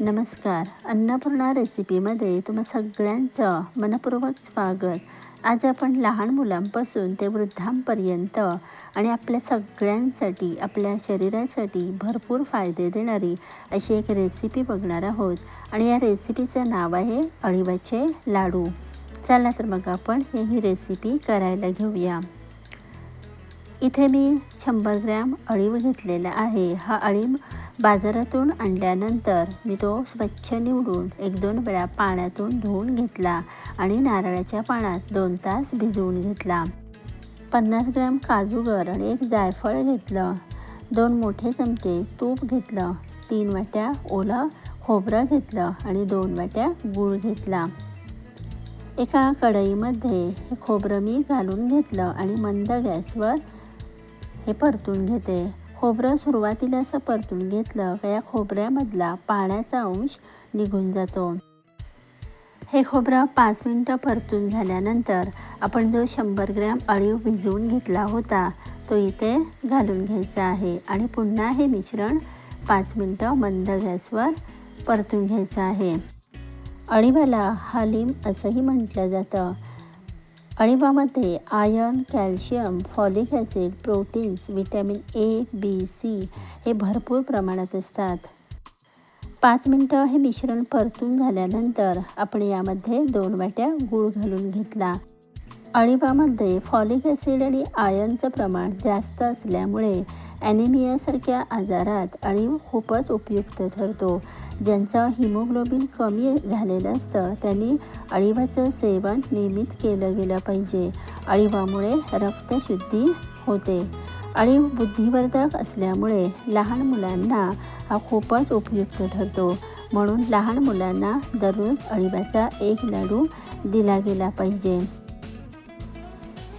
नमस्कार. अन्नपूर्णा रेसिपीमध्ये तुम्हा सगळ्यांचं मनपूर्वक स्वागत. आज आपण लहान मुलांपासून ते वृद्धांपर्यंत आणि आपल्या सगळ्यांसाठी आपल्या शरीरासाठी भरपूर फायदे देणारी अशी एक रेसिपी बघणार आहोत. आणि या रेसिपीचं नाव आहे अळीवाचे लाडू. चला तर मग आपण हे ही रेसिपी करायला घेऊया. इथे मी शंभर ग्रॅम अळीव घेतलेला आहे. हा अळीव बाजारातून आणल्यानंतर मी तो स्वच्छ निवडून एक दोन वेळा पाण्यातून धुवून घेतला आणि नारळाच्या पाण्यात दोन तास भिजवून घेतला. पन्नास ग्रॅम काजूगर आणि एक जायफळ घेतलं. दोन मोठे चमचे तूप घेतलं. तीन वाट्या ओलं खोबरं घेतलं आणि दोन वाट्या गूळ घेतला. एका कढईमध्ये हे खोबरं मी घालून घेतलं आणि मंद गॅसवर हे परतून घेते. खोबरं सुरुवातीला असं परतून घेतलं का या खोबऱ्यामधला पाण्याचा अंश निघून जातो. हे खोबरं पाच मिनटं परतून झाल्यानंतर आपण जो शंभर ग्रॅम अळीव भिजवून घेतला होता तो इथे घालून घ्यायचा आहे आणि पुन्हा हे मिश्रण पाच मिनटं मंद गॅसवर परतून घ्यायचं आहे. अळीवाला हालीम असंही म्हटलं जातं. अळीवामध्ये iron calcium folic acid proteins vitamin A B C हे भरपूर प्रमाणात असतात. पाच मिनटं हे मिश्रण परतून झाल्यानंतर आपण यामध्ये दोन वाट्या गूळ घालून घेतला. अळीवामध्ये फॉलिक ॲसिड आणि आयर्नचं प्रमाण जास्त असल्यामुळे ॲनिमियासारख्या आजारात अळीव खूपच उपयुक्त ठरतो. ज्यांचं हिमोग्लोबिन कमी झालेलं असतं त्यांनी अळीवाचं सेवन नियमित केलं गेलं पाहिजे. अळीवामुळे रक्तशुद्धी होते. अळीव बुद्धिवर्धक असल्यामुळे लहान मुलांना हा खूपच उपयुक्त ठरतो. म्हणून लहान मुलांना दररोज अळीवाचा एक लाडू दिला गेला पाहिजे.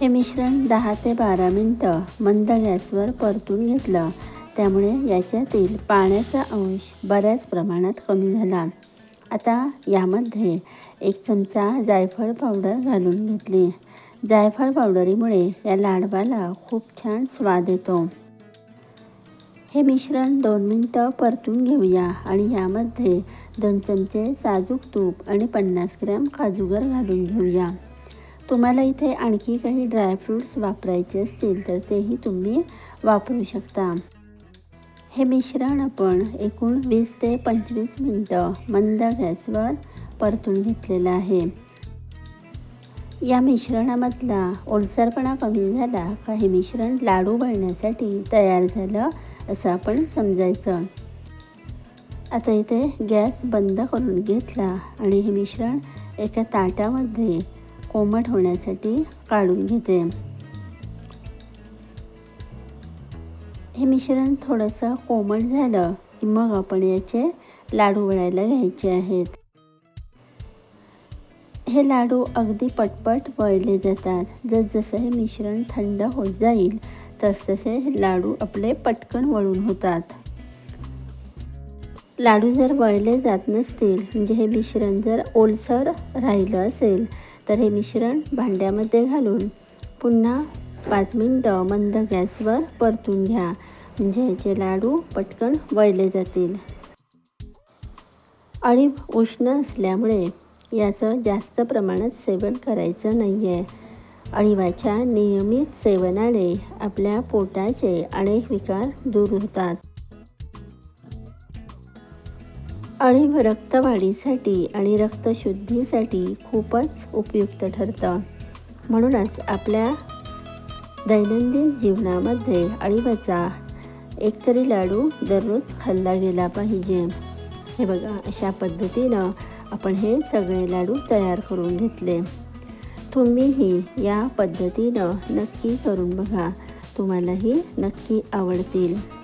हे मिश्रण दहा ते बारा मिनटं मंद गॅसवर परतून घेतलं. त्यामुळे याच्यातील पाण्याचा अंश बऱ्याच प्रमाणात कमी झाला. आता यामध्ये एक चमचा जायफळ पावडर घालून घेतली. जायफळ पावडरीमुळे या लाडवाला खूप छान स्वाद येतो. हे मिश्रण दोन मिनटं परतून घेऊया आणि यामध्ये दोन चमचे साजूक तूप आणि पन्नास ग्रॅम काजूगर घालून घेऊया. तुम्हाला इथे आणखी काही ड्रायफ्रूट्स वापरायचे असतील तर तेही तुम्ही वापरू शकता. हे मिश्रण आपण एकूण वीस ते पंचवीस मिनटं मंद गॅसवर परतून घेतलेलं आहे. या मिश्रणामधला ओलसरपणा कमी झाला का हे मिश्रण लाडू बनण्यासाठी तयार झालं असं आपण समजायचं. आता इथे गॅस बंद करून घेतला आणि हे मिश्रण एका ताटामध्ये कोमट होण्यासाठी काढून घेते. हे मिश्रण थोडंसं कोमट झालं की मग आपण याचे लाडू वळायला घ्यायचे आहेत. हे लाडू अगदी पटपट वळले जातात. जसजसं हे मिश्रण थंड होत जाईल तसतसे हे लाडू आपले पटकन वळून होतात. लाडू जर वळले जात नसतील म्हणजे हे मिश्रण जर ओलसर राहिलं असेल तर हे मिश्रण भांड्यामध्ये घालून पुन्हा पाच मिनटं मंद गॅसवर परतून घ्या. म्हणजे ह्याचे लाडू पटकन वळले जातील. अळीव उष्ण असल्यामुळे याचं जास्त प्रमाणात सेवन करायचं नाही आहे अळीवाच्या नियमित सेवनाने आपल्या पोटाचे अनेक विकार दूर होतात. अळीव रक्तवाढीसाठी आणि रक्तशुद्धीसाठी खूपच उपयुक्त ठरतं. म्हणूनच आपल्या दैनंदिन जीवनामध्ये अळीवाचा एकतरी लाडू दररोज खाल्ला गेला पाहिजे. हे बघा अशा पद्धतीनं आपण हे सगळे लाडू तयार करून घेतले. तुम्हीही या पद्धतीनं नक्की करून बघा. तुम्हालाही नक्की आवडतील.